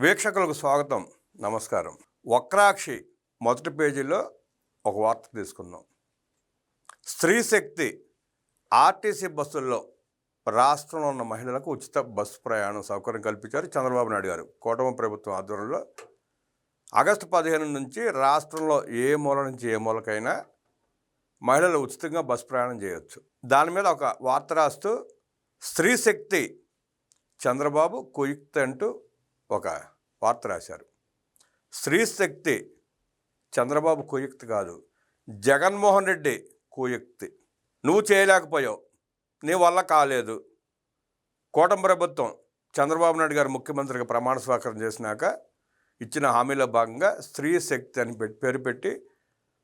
వీక్షకులకు స్వాగతం నమస్కారం. వక్రాక్షి మొదటి పేజీలో ఒక వార్త తీసుకుందాం. స్త్రీ శక్తి ఆర్టీసీ బస్సుల్లో రాష్ట్రంలో ఉన్న మహిళలకు ఉచిత బస్సు ప్రయాణం సౌకర్యం కల్పించారు చంద్రబాబు నాయుడు గారు. కూటమి ప్రభుత్వం ఆధ్వర్యంలో ఆగస్టు పదిహేను నుంచి రాష్ట్రంలో ఏ మూల నుంచి ఏ మూలకైనా మహిళలు ఉచితంగా బస్సు ప్రయాణం చేయొచ్చు. దాని మీద ఒక వార్త రాస్తూ స్త్రీ శక్తి చంద్రబాబు కుయుక్తి అంటూ ఒక వార్త రాశారు. స్త్రీ శక్తి చంద్రబాబు కుయుక్తి కాదు జగన్మోహన్ రెడ్డి కుయుక్తి. నువ్వు చేయలేకపోయావు నీ వల్ల కాలేదు. కూటమి ప్రభుత్వం చంద్రబాబు నాయుడు గారు ముఖ్యమంత్రిగా ప్రమాణ స్వీకారం చేసినాక ఇచ్చిన హామీలో భాగంగా స్త్రీ శక్తి అని పెట్టి పేరు పెట్టి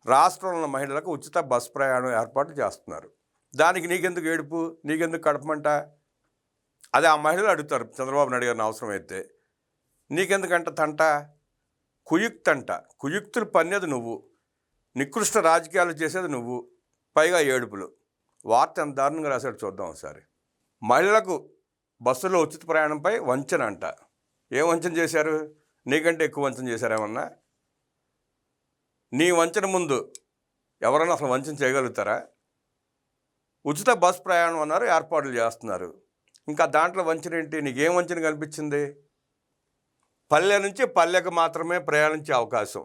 రాష్ట్రంలో ఉన్న మహిళలకు ఉచిత బస్ ప్రయాణం ఏర్పాటు చేస్తున్నారు. దానికి నీకెందుకు ఏడుపు నీకెందుకు కడపమంట అదే ఆ మహిళలు అడుగుతారు చంద్రబాబు నాయుడు గారిని అవసరమైతే నీకెందుకంట తంట? కుయుక్తంట. అంట కుయుక్తులు పన్నేది నువ్వు. నికృష్ట రాజకీయాలు చేసేది నువ్వు. పైగా ఏడుపులు. వార్త ఎంత దారుణంగా రాశాడు చూద్దాం ఒకసారి. మహిళలకు బస్సులో ఉచిత ప్రయాణంపై వంచన అంట. ఏం వంచన చేశారు? నీకంటే ఎక్కువ వంచన చేశారేమన్నా నీ వంచన ముందు ఎవరైనా అసలు వంచన చేయగలుగుతారా? ఉచిత బస్ ప్రయాణం అన్నారు ఏర్పాట్లు చేస్తున్నారు. ఇంకా దాంట్లో వంచన ఏంటి? నీకేం వంచన కనిపించింది? పల్లె నుంచి పల్లెకు మాత్రమే ప్రయాణించే అవకాశం.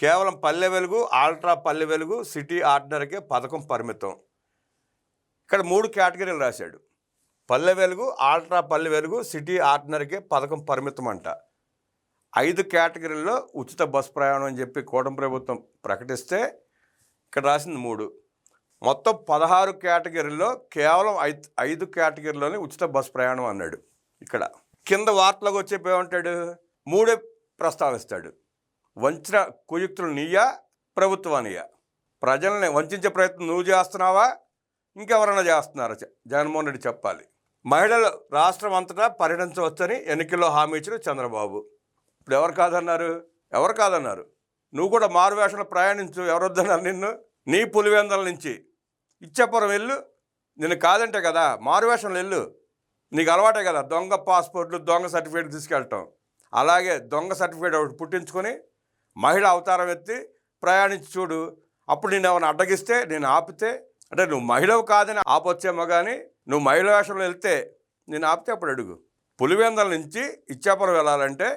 కేవలం పల్లె వెలుగు ఆల్ట్రా పల్లె వెలుగు సిటీ ఆర్డినరీకే పథకం పరిమితం. ఇక్కడ మూడు కేటగిరీలు రాశాడు. పల్లె వెలుగు ఆల్ట్రా పల్లె వెలుగు సిటీ ఆర్డినరీకే పథకం పరిమితం అంట ఐదు కేటగిరీల్లో ఉచిత బస్ ప్రయాణం అని చెప్పి కూటమి ప్రభుత్వం ప్రకటిస్తే ఇక్కడ రాసింది మూడు. మొత్తం పదహారు కేటగిరీల్లో కేవలం ఐదు ఐదు కేటగిరీలోనే ఉచిత బస్ ప్రయాణం అన్నాడు ఇక్కడ. కింద వార్తలకు వచ్చే మూడే ప్రస్తావిస్తాడు. వంచిన కుయుక్తులు నీయా? ప్రభుత్వానియా ప్రజల్ని వంచే ప్రయత్నం నువ్వు చేస్తున్నావా? ఇంకెవరైనా చేస్తున్నారా? జగన్మోహన్ రెడ్డి చెప్పాలి. మహిళలు రాష్ట్రం అంతటా పర్యటించవచ్చని ఎన్నికల్లో హామీ ఇచ్చిన చంద్రబాబు. ఇప్పుడు ఎవరు కాదన్నారు? ఎవరు కాదన్నారు? నువ్వు కూడా మారువేషంలో ప్రయాణించు ఎవరు వద్దన్నారు నిన్ను? నీ పులివేందల నుంచి. ఇచ్చాపురం వెళ్ళు. నిన్ను కాదంటే కదా మారువేషంలో వెళ్ళు. నీకు అలవాటే కదా దొంగ పాస్పోర్ట్లు దొంగ సర్టిఫికేట్ తీసుకెళ్ళటం. అలాగే దొంగ సర్టిఫికేట్ ఒకటి పుట్టించుకొని మహిళ అవతారం ఎత్తి ప్రయాణించి చూడు అప్పుడు నేను ఏమైనా అడ్డగిస్తే నేను ఆపితే అంటే నువ్వు మహిళవు కాదని ఆపొచ్చేమో కానీ నువ్వు మహిళ వేషంలో వెళ్తే నేను ఆపితే అప్పుడు అడుగు. పులివెందల నుంచి ఇచ్చాపురం వెళ్ళాలంటే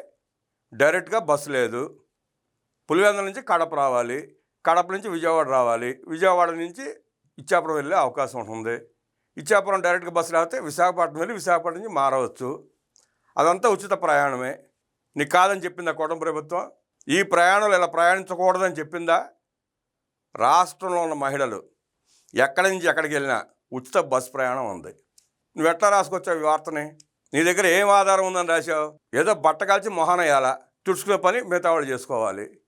డైరెక్ట్గా బస్సు లేదు. పులివెందల నుంచి కడప రావాలి. కడప నుంచి విజయవాడ రావాలి. విజయవాడ నుంచి ఇచ్చాపురం వెళ్ళే అవకాశం ఉంటుంది. ఇచ్చాపురం డైరెక్ట్గా బస్సు లేకపోతే విశాఖపట్నం వెళ్ళి విశాఖపట్నం నుంచి మారవచ్చు. అదంతా ఉచిత ప్రయాణమే. నీకు కాదని చెప్పిందా కూటమి ప్రభుత్వం? ఈ ప్రయాణాలు ఇలా ప్రయాణించకూడదని చెప్పిందా? రాష్ట్రంలో ఉన్న మహిళలు ఎక్కడి నుంచి ఎక్కడికి వెళ్ళినా ఉచిత బస్సు ప్రయాణం ఉంది. నువ్వు ఎట్లా రాసుకొచ్చావు ఈ వార్తని? నీ దగ్గర ఏం ఆధారం ఉందని రాశావు? ఏదో బట్ట కాల్చి మొహన వేయాలా తుడుచుకునే పని మిగతా వాళ్ళు చేసుకోవాలి.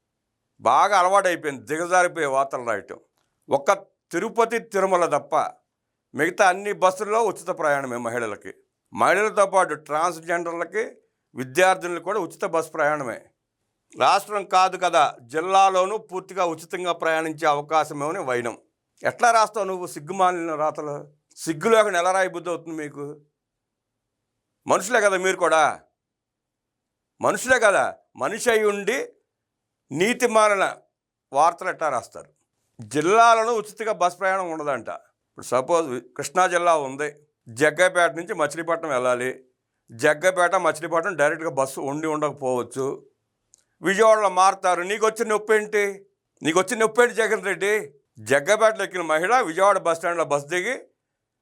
బాగా అలవాటు అయిపోయింది దిగజారిపోయే వార్తలు రాయటం. ఒక్క తిరుపతి తిరుమల తప్ప మిగతా అన్ని బస్సుల్లో ఉచిత ప్రయాణమే మహిళలకి. మహిళలతో పాటు ట్రాన్స్జెండర్లకి విద్యార్థులకు కూడా ఉచిత బస్సు ప్రయాణమే. రాష్ట్రం కాదు కదా జిల్లాలోనూ పూర్తిగా ఉచితంగా ప్రయాణించే అవకాశమేమని వైనం. ఎట్లా రాస్తావు నువ్వు సిగ్గుమాలిన రాతలు? సిగ్గు లేకుండా ఎలా రాయి బుద్ధి అవుతుంది మీకు? మనుషులే కదా మీరు కూడా. మనుషులే కదా మనిషి అయి ఉండి నీతి మాలిన వార్తలు ఎట్లా రాస్తారు? జిల్లాలను ఉచితంగా బస్ ప్రయాణం ఉండదంట. ఇప్పుడు సపోజ్ కృష్ణా జిల్లా ఉంది. జగ్గైపేట నుంచి మచిలీపట్నం వెళ్ళాలి. జగ్గైపేట మచిలీపట్నం డైరెక్ట్గా బస్సు ఉండి ఉండకపోవచ్చు. విజయవాడలో మారుతారు. నీకు వచ్చిన నొప్పి ఏంటి? నీకు వచ్చిన నొప్పి ఏంటి జగన్ రెడ్డి? జగ్గపేటలో ఎక్కిన మహిళ విజయవాడ బస్ స్టాండ్లో బస్ దిగి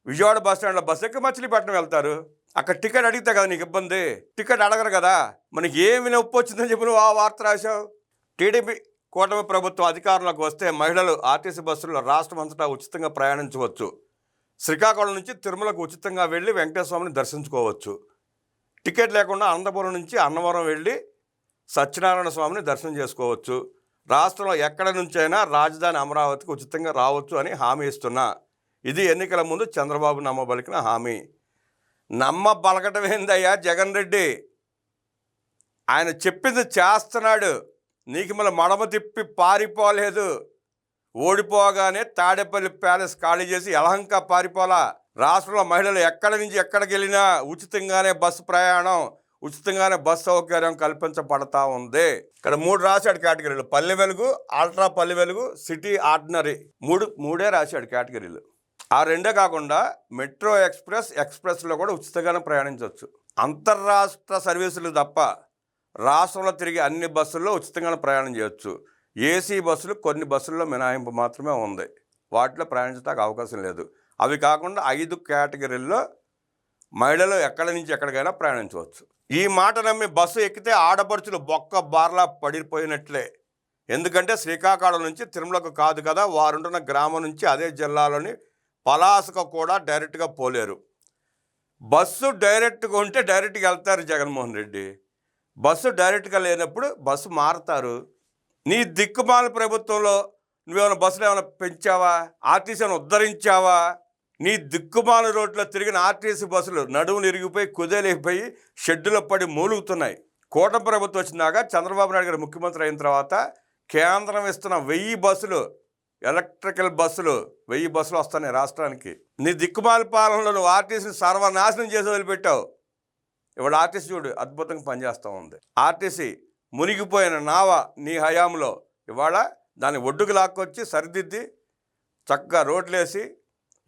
విజయవాడ బస్ స్టాండ్లో బస్ ఎక్కి మచిలీపట్నం వెళ్తారు. అక్కడ టికెట్ అడిగితే కదా నీకు ఇబ్బంది? టికెట్ అడగరు కదా? మనకి ఏమి నొప్పి వచ్చిందని చెప్పి నువ్వు ఆ వార్త రాశావు? టీడీపీ కూటమి ప్రభుత్వం అధికారంలోకి వస్తే మహిళలు ఆర్టీసీ బస్సుల్లో రాష్ట్రం అంతటా ఉచితంగా ప్రయాణించవచ్చు. శ్రీకాకుళం నుంచి తిరుమలకు ఉచితంగా వెళ్ళి వెంకటేశ్వర దర్శించుకోవచ్చు. టికెట్ లేకుండా అనంతపురం నుంచి అన్నవరం వెళ్ళి సత్యనారాయణ స్వామిని దర్శనం చేసుకోవచ్చు. రాష్ట్రంలో ఎక్కడి నుంచైనా రాజధాని అమరావతికి ఉచితంగా రావచ్చు అని హామీ ఇస్తున్నా. ఇది ఎన్నికల ముందు చంద్రబాబు నమ్మబలికిన హామీ. నమ్మ బలకటమేందయ్యా జగన్ రెడ్డి? ఆయన చెప్పింది చేస్తున్నాడు. నీకు మళ్ళీ మడమ తిప్పి పారిపోలేదు. ఓడిపోగానే తాడేపల్లి ప్యాలెస్ ఖాళీ చేసి ఎలహంక పారిపోలా. రాష్ట్రంలో మహిళలు ఎక్కడి నుంచి ఎక్కడికి వెళ్ళినా ఉచితంగానే బస్సు ప్రయాణం ఉచితంగానే బస్ సౌకర్యం కల్పించబడతా ఉంది. ఇక్కడ మూడు రాశాడు కేటగిరీలు. పల్లె వెలుగు అల్ట్రా పల్లె వెలుగు సిటీ ఆర్డినరీ. మూడు మూడే రాశాడు కేటగిరీలు. ఆ రెండే కాకుండా మెట్రో ఎక్స్ప్రెస్ ఎక్స్ప్రెస్లో కూడా ఉచితంగానే ప్రయాణించవచ్చు అంతర్రాష్ట్ర సర్వీసులు తప్ప రాష్ట్రంలో తిరిగి అన్ని బస్సుల్లో ఉచితంగానే ప్రయాణం చేయొచ్చు. ఏసీ బస్సులు కొన్ని బస్సుల్లో మినహాయింపు మాత్రమే ఉంది. వాటిలో ప్రయాణించడానికి అవకాశం లేదు. అవి కాకుండా ఐదు కేటగిరీల్లో మహిళలు ఎక్కడి నుంచి ఎక్కడికైనా ప్రయాణించవచ్చు. ఈ మాట నమ్మి బస్సు ఎక్కితే ఆడపడుచులు బొక్క బార్లా పడిపోయినట్లే. ఎందుకంటే శ్రీకాకుళం నుంచి తిరుమలకు కాదు కదా వారుంటున్న గ్రామం నుంచి అదే జిల్లాలోని పలాసకు కూడా డైరెక్ట్గా పోలేరు. బస్సు డైరెక్ట్గా ఉంటే డైరెక్ట్గా వెళ్తారు జగన్మోహన్ రెడ్డి. బస్సు డైరెక్ట్గా లేనప్పుడు బస్సు మారుతారు. నీ దిక్కుమాల ప్రభుత్వంలో నువ్వేమైనా బస్సులు ఏమైనా పెంచావా? ఆర్టీసీని ఉద్ధరించావా? నీ దిక్కుమాల రోడ్లో తిరిగిన ఆర్టీసీ బస్సులు నడుము నిరిగిపోయి కుదేలేకపోయి షెడ్డులో పడి మూలుగుతున్నాయి. కూటమి ప్రభుత్వం వచ్చినాక చంద్రబాబు నాయుడు గారు ముఖ్యమంత్రి అయిన తర్వాత కేంద్రం ఇస్తున్న వెయ్యి బస్సులు ఎలక్ట్రికల్ బస్సులు వెయ్యి బస్సులు వస్తున్నాయి రాష్ట్రానికి. నీ దిక్కుమాల పాలనలో నువ్వు ఆర్టీసీని సర్వనాశనం చేసి వదిలిపెట్టావు. ఇవాళ ఆర్టీసీ చూడు అద్భుతంగా పనిచేస్తూ ఉంది. ఆర్టీసీ మునిగిపోయిన నావ నీ హయాంలో ఇవాళ దాన్ని ఒడ్డుకు లాక్కొచ్చి సరిదిద్ది చక్కగా రోడ్లేసి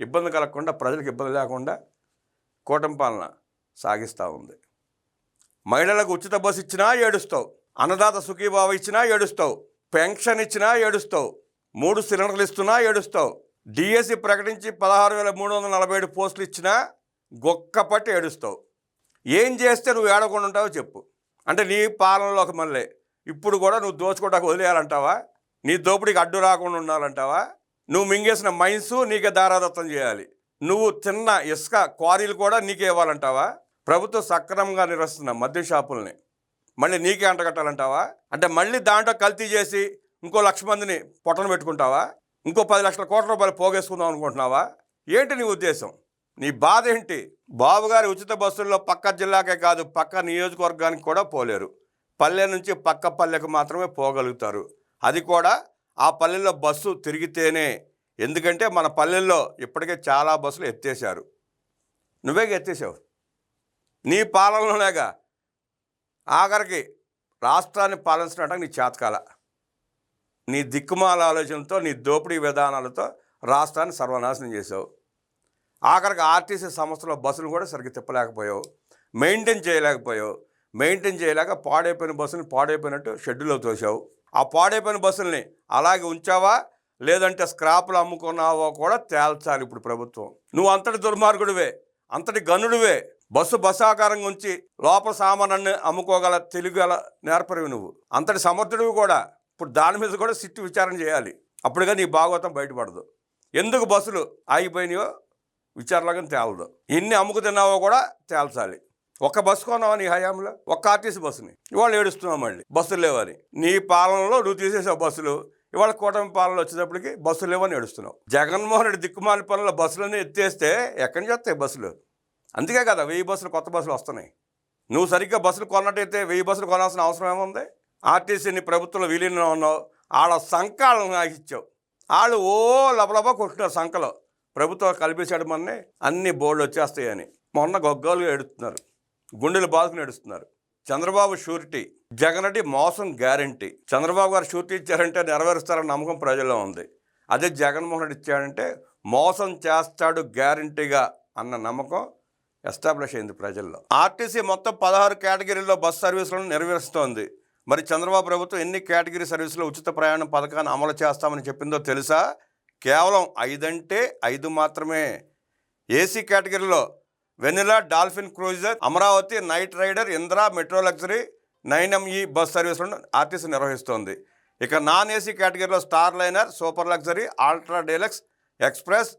ఇబ్బంది కలగకుండా ప్రజలకు ఇబ్బంది లేకుండా కూటమి పాలన సాగిస్తూ ఉంది. మహిళలకు ఉచిత బస్సు ఇచ్చినా ఏడుస్తావు. అన్నదాత సుఖీభావ ఇచ్చినా ఏడుస్తావు. పెన్షన్ ఇచ్చినా ఏడుస్తావు. మూడు సిలిండర్లు ఇస్తున్నా ఏడుస్తావు. డిఎస్సి ప్రకటించి పదహారు వేల మూడు వందల నలభై ఏడు పోస్టులు ఇచ్చినా గొక్కపట్టి ఏడుస్తావు. ఏం చేస్తే నువ్వు ఏడకుండా ఉంటావో చెప్పు. అంటే నీ పాలనలోకి మళ్ళీ ఇప్పుడు కూడా నువ్వు దోచుకోవడానికి వదిలేయాలంటావా? నీ దోపిడీకి అడ్డు రాకుండా ఉండాలంటావా? నువ్వు మింగేసిన మైన్స్ నీకే దారాదత్తం చేయాలి. నువ్వు తిన్న ఇసుక క్వారీలు కూడా నీకే ఇవ్వాలంటావా? ప్రభుత్వం సక్రమంగా నిర్వహిస్తున్న మద్య షాపుల్ని మళ్ళీ నీకే అంటగట్టాలంటావా అంటే మళ్ళీ దాంట్లో కల్తీ చేసి ఇంకో లక్ష మందిని పొట్టన పెట్టుకుంటావా? ఇంకో పది లక్షల కోట్ల రూపాయలు పోగేసుకుందాం అనుకుంటున్నావా? ఏంటి నీ ఉద్దేశం? నీ బాధ ఏంటి? బాబుగారి ఉచిత బస్సుల్లో పక్క జిల్లాకే కాదు పక్క నియోజకవర్గానికి కూడా పోలేరు. పల్లె నుంచి పక్క పల్లెకు మాత్రమే పోగలుగుతారు. అది కూడా ఆ పల్లెల్లో బస్సు తిరిగితేనే. ఎందుకంటే మన పల్లెల్లో ఇప్పటికే చాలా బస్సులు ఎత్తేశారు. నువ్వే ఎత్తేసావు నీ పాలనలోనేగా. ఆఖరికి రాష్ట్రాన్ని పాలించడానికి నీ చేతకాల. నీ దిక్కుమాల ఆలోచనతో నీ దోపిడీ విధానాలతో రాష్ట్రాన్ని సర్వనాశనం చేసావు ఆఖరికి ఆర్టీసీ సంస్థలో బస్సులు కూడా సరిగ్గా తిప్పలేకపోయావు. మెయింటైన్ చేయలేకపోయావు. మెయింటైన్ చేయలేక పాడైపోయిన బస్సులు పాడైపోయినట్టు షెడ్యూల్లో తోసావు ఆ పాడైపోయిన బస్సుల్ని అలాగే ఉంచావా? లేదంటే స్క్రాప్లు అమ్ముకున్నావో కూడా తేల్చాలి ఇప్పుడు ప్రభుత్వం. నువ్వు అంతటి దుర్మార్గుడివే అంతటి గనుడివే. బస్సు బస్సాకారంగా ఉంచి లోపల సామానాన్ని అమ్ముకోగల తెలుగుగల నేర్పరివి నువ్వు. అంతటి సమర్థుడివి కూడా. ఇప్పుడు దాని మీద కూడా సిట్టు విచారణ చేయాలి. అప్పుడుగా నీ భాగవతం బయటపడదు. ఎందుకు బస్సులు ఆగిపోయినాయో విచారణగా తేలదు. ఎన్ని అమ్ముకు తిన్నావో కూడా తేల్చాలి. ఒక్క బస్సు కొన్నావా నీ హయాంలో? ఒక్క ఆర్టీసీ బస్సుని. ఇవాళ ఏడుస్తున్నావు మళ్ళీ. బస్సులు లేవని నీ పాలనలో నువ్వు తీసేసావు బస్సులు. ఇవాళ కూటమి పాలనలో వచ్చేటప్పటికి బస్సులు లేవని ఏడుస్తున్నావు. జగన్మోహన్ రెడ్డి దిక్కుమాలి పనుల బస్సులన్నీ ఎత్తేస్తే ఎక్కడి నుంచి వస్తాయి బస్సులు? అందుకే కదా వెయ్యి బస్సులు కొత్త బస్సులు వస్తున్నాయి. నువ్వు సరిగ్గా బస్సులు కొన్నట్టయితే వెయ్యి బస్సులు కొనాల్సిన అవసరం ఏముంది? ఆర్టీసీని ప్రభుత్వంలో విలీనం ఉన్నావు. వాళ్ళ సంకాలను నాకు ఇచ్చావు. వాళ్ళు ఓ లబలబా కొట్టినారు సంకలో. ప్రభుత్వం కల్పించాడు మొన్నే అన్ని బోర్డులు వచ్చేస్తాయని. మొన్న గొగ్గోలుగా ఏడుస్తున్నారు. గుండెలు బాదుకుని ఏడుస్తున్నారు. చంద్రబాబు షూరిటీ జగన్ రెడ్డి మోసం గ్యారంటీ. చంద్రబాబు గారు షూరిటీ ఇచ్చారంటే నెరవేరుస్తారన్న నమ్మకం ప్రజల్లో ఉంది. అదే జగన్మోహన్ రెడ్డి ఇచ్చాడంటే మోసం చేస్తాడు గ్యారంటీగా అన్న నమ్మకం ఎస్టాబ్లిష్ అయింది ప్రజల్లో. ఆర్టీసీ మొత్తం పదహారు కేటగిరీల్లో బస్ సర్వీసులను నెరవేరుస్తోంది. మరి చంద్రబాబు ప్రభుత్వం ఎన్ని కేటగిరీ సర్వీసులు ఉచిత ప్రయాణం పథకాన్ని అమలు చేస్తామని చెప్పిందో తెలుసా? కేవలం ఐదంటే ఐదు మాత్రమే. ఏసీ కేటగిరీలో Vennela Dolphin Cruiser Amaravati Night Rider Indra metro luxury nine ME bus సర్వీసులను ఆర్టీసీ నిర్వహిస్తోంది. ఇక నాన్ ఏసీ కేటగిరీలో Star Liner super luxury ultra deluxe express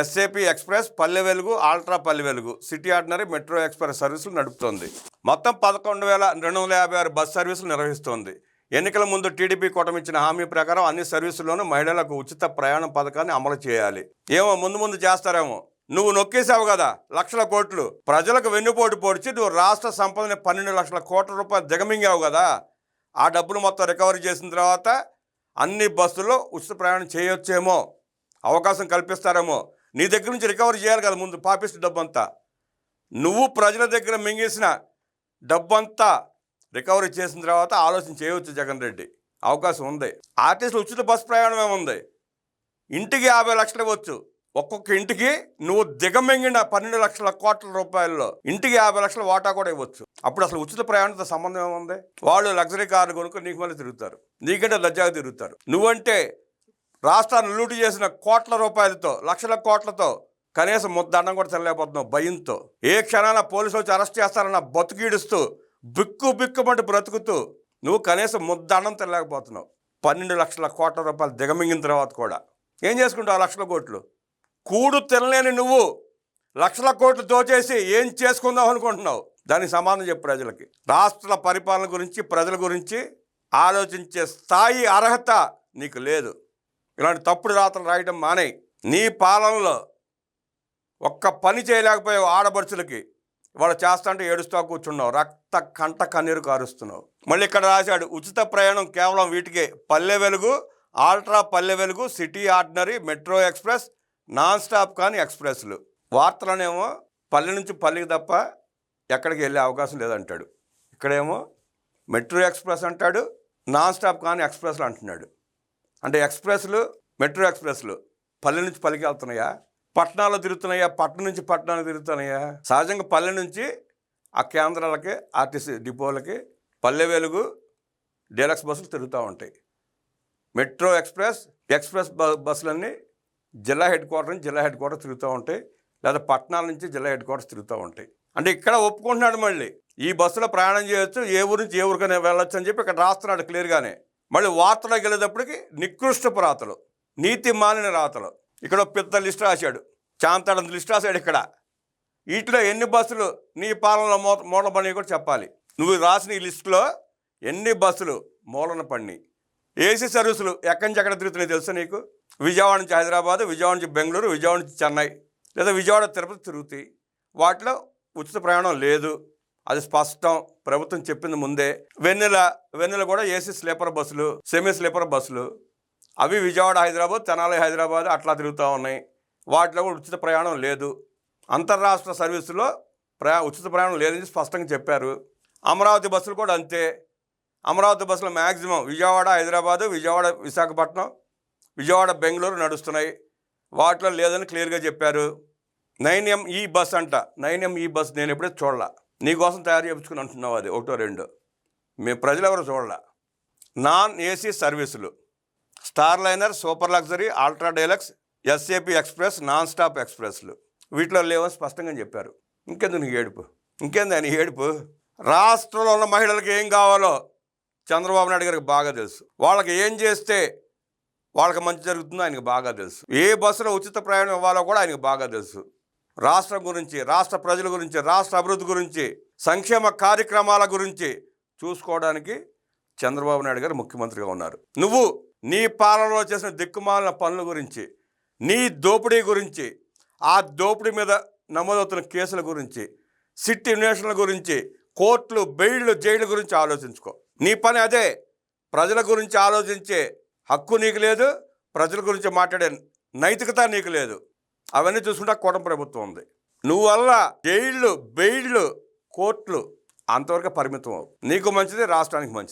SAP express Palle Velugu ultra పల్లె Velugu city ordinary metro express సర్వీసులు నడుపుతోంది. మొత్తం పదకొండు వేల రెండు వందల యాభై ఆరు బస్ సర్వీసులు నిర్వహిస్తోంది. ఎన్నికల ముందు టీడీపీ కూటమి ఇచ్చిన హామీ ప్రకారం అన్ని సర్వీసుల్లోనూ మహిళలకు ఉచిత ప్రయాణ పథకాన్ని అమలు చేయాలి. ఏమో ముందు ముందు చేస్తారేమో. నువ్వు నొక్కేసావు కదా లక్షల కోట్లు. ప్రజలకు వెన్నుపోటు పొడిచి నువ్వు రాష్ట్ర సంపదని పన్నెండు లక్షల కోట్ల రూపాయలు దిగమింగావు కదా. ఆ డబ్బులు మొత్తం రికవరీ చేసిన తర్వాత అన్ని బస్సుల్లో ఉచిత ప్రయాణం చేయొచ్చేమో. అవకాశం కల్పిస్తారేమో. నీ దగ్గర నుంచి రికవరీ చేయాలి కదా ముందు పాపిస్ట్ డబ్బంతా. నువ్వు ప్రజల దగ్గర మింగేసిన డబ్బంతా రికవరీ చేసిన తర్వాత ఆలోచన చేయవచ్చు జగన్ రెడ్డి. అవకాశం ఉంది. ఆర్టీసీ ఉచిత బస్ ప్రయాణం ఏముంది ఇంటికి యాభై లక్షలు ఇవ్వచ్చు. ఒక్కొక్క ఇంటికి నువ్వు దిగమింగిన పన్నెండు లక్షల కోట్ల రూపాయల్లో ఇంటికి యాభై లక్షల వాటా కూడా ఇవ్వచ్చు. అప్పుడు అసలు ఉచిత ప్రయాణంతో సంబంధం ఏముంది వాళ్ళు లగ్జరీ కార్లు కొనుక్కొని నీకు మళ్ళీ తిరుగుతారు. నీకంటే లజ్జాగా తిరుగుతారు. నువ్వంటే రాష్ట్రాన్ని లూటు చేసిన కోట్ల రూపాయలతో లక్షల కోట్లతో కనీసం ముద్దండం కూడా తినలేకపోతున్నావు భయంతో. ఏ క్షణాన పోలీసులు వచ్చి అరెస్ట్ చేస్తారన్న బతుకీడుస్తూ బిక్కు బిక్కుమంటూ బ్రతుకుతూ నువ్వు కనీసం ముద్దండం తినలేకపోతున్నావు. పన్నెండు లక్షల కోట్ల రూపాయలు దిగమింగిన తర్వాత కూడా. ఏం చేసుకుంటావు లక్షల కోట్లు? కూడు తినలేని నువ్వు లక్షల కోట్లు దోచేసి ఏం చేసుకుందాం అనుకుంటున్నావు? దానికి సమాధానం చెప్పు ప్రజలకి. రాష్ట్ర పరిపాలన గురించి ప్రజల గురించి ఆలోచించే స్థాయి అర్హత నీకు లేదు. ఇలాంటి తప్పుడు రాతలు రాయడం మానే నీ పాలనలో ఒక్క పని చేయలేకపోయావు ఆడబడుచులకి వాళ్ళు చేస్తా అంటే ఏడుస్తూ కూర్చున్నావు. రక్త కంట కన్నీరు కారుస్తున్నావు. మళ్ళీ ఇక్కడ రాశాడు ఉచిత ప్రయాణం కేవలం వీటికే. పల్లె Velugu ultra Palle Velugu city ordinary metro express non stop కానీ ఎక్స్ప్రెస్లు. వార్తలనేమో పల్లె నుంచి పల్లెకి తప్ప ఎక్కడికి వెళ్ళే అవకాశం లేదంటాడు. ఇక్కడేమో మెట్రో ఎక్స్ప్రెస్ అంటాడు నాన్ స్టాప్ కానీ ఎక్స్ప్రెస్లు అంటున్నాడు. అంటే ఎక్స్ప్రెస్లు మెట్రో ఎక్స్ప్రెస్లు పల్లె నుంచి పల్లెకి వెళ్తున్నాయా? పట్టణాలు తిరుగుతున్నాయా? పట్టణం నుంచి పట్టణాలు తిరుగుతున్నాయా? సహజంగా పల్లె నుంచి ఆ కేంద్రాలకి ఆర్టీసీ డిపోలకి పల్లె వెలుగు డీలక్స్ బస్సులు తిరుగుతూ ఉంటాయి. మెట్రో ఎక్స్ప్రెస్ ఎక్స్ప్రెస్ బ- బస్సులన్నీ జిల్లా హెడ్ క్వార్టర్ నుంచి జిల్లా హెడ్ క్వార్టర్ తిరుగుతూ ఉంటాయి. లేదా పట్టణాల నుంచి జిల్లా హెడ్ క్వార్టర్స్ తిరుగుతూ ఉంటాయి. అంటే ఇక్కడ ఒప్పుకుంటున్నాడు మళ్ళీ. ఈ బస్సులో ప్రయాణం చేయొచ్చు ఏ ఊరు నుంచి ఏ ఊరికైనా వెళ్ళొచ్చు అని చెప్పి ఇక్కడ రాస్తున్నాడు క్లియర్గానే. మళ్ళీ వార్తలోకి వెళ్ళేటప్పటికి నికృష్టపు రాతలు నీతి మాలిన రాతలు. ఇక్కడ పెద్ద లిస్ట్ రాశాడు. చాంతాడంత లిస్ట్ రాశాడు ఇక్కడ. వీటిలో ఎన్ని బస్సులు నీ పాలనలో మూ మూలన పడినాయి కూడా చెప్పాలి. నువ్వు రాసిన ఈ లిస్టులో ఎన్ని బస్సులు మూలన పడినాయి? ఏసీ సర్వీసులు ఎక్కడి నుంచి ఎక్కడ తిరుగుతున్నాయి తెలుసా నీకు? విజయవాడ నుంచి హైదరాబాద్ విజయవాడ నుంచి బెంగళూరు విజయవాడ నుంచి చెన్నై లేదా విజయవాడ తిరుపతి తిరుగుతాయి. వాటిలో ఉచిత ప్రయాణం లేదు. అది స్పష్టం. ప్రభుత్వం చెప్పింది ముందే. వెన్నెల వెన్నెల కూడా ఏసీ స్లీపర్ బస్సులు సెమీ స్లీపర్ బస్సులు అవి విజయవాడ హైదరాబాద్ తెనాలి హైదరాబాద్ అట్లా తిరుగుతూ ఉన్నాయి. వాటిలో కూడా ఉచిత ప్రయాణం లేదు. అంతర్రాష్ట్ర సర్వీసులో ప్రయా ఉచిత ప్రయాణం లేదని స్పష్టంగా చెప్పారు. అమరావతి బస్సులు కూడా అంతే. అమరావతి బస్సులు మ్యాక్సిమం విజయవాడ హైదరాబాదు విజయవాడ విశాఖపట్నం విజయవాడ బెంగళూరు నడుస్తున్నాయి. వాటిలో లేదని క్లియర్గా చెప్పారు. నైన్ ఎం ఈ బస్ అంట. నైన్ ఎం ఈ బస్ నేను ఎప్పుడైతే చూడలా. నీకోసం తయారు చేయించుకుని అంటున్నావు అది ఒకటో రెండు. మేము ప్రజలు ఎవరు చూడలా. నాన్ ఏసీ సర్వీసులు. Star Liner super luxury ultra deluxe SAP express non stop ఎక్స్ప్రెస్లు. వీటిలో లేవని స్పష్టంగా చెప్పారు. ఇంకెందుకు నీకు ఏడుపు? ఇంకేంది నీ ఏడుపు? రాష్ట్రంలో ఉన్న మహిళలకు ఏం కావాలో చంద్రబాబు నాయుడు గారికి బాగా తెలుసు. వాళ్ళకి ఏం చేస్తే వాళ్ళకి మంచి జరుగుతుందో ఆయనకు బాగా తెలుసు. ఏ బస్సులో ఉచిత ప్రయాణం ఇవ్వాలో కూడా ఆయనకు బాగా తెలుసు. రాష్ట్రం గురించి రాష్ట్ర ప్రజల గురించి రాష్ట్ర అభివృద్ధి గురించి సంక్షేమ కార్యక్రమాల గురించి చూసుకోవడానికి చంద్రబాబు నాయుడు గారు ముఖ్యమంత్రిగా ఉన్నారు. నువ్వు నీ పాలనలో చేసిన దిక్కుమాలిన పనుల గురించి నీ దోపిడీ గురించి ఆ దోపిడీ మీద నమోదవుతున్న కేసుల గురించి సిట్ ఇన్వెస్టర్ల గురించి కోర్టులు బెయిళ్ళు జైళ్ళ గురించి ఆలోచించుకో. నీ పని అదే. ప్రజల గురించి ఆలోచించే హక్కు నీకు లేదు ప్రజల గురించి మాట్లాడే నైతికత నీకు లేదు. అవన్నీ చూసుకుంటే కూటమి ప్రభుత్వం ఉంది. నువ్వు వల్ల జైళ్ళు బెయిళ్ళు కోర్టులు అంతవరకు పరిమితం నీకు మంచిది రాష్ట్రానికి మంచిది.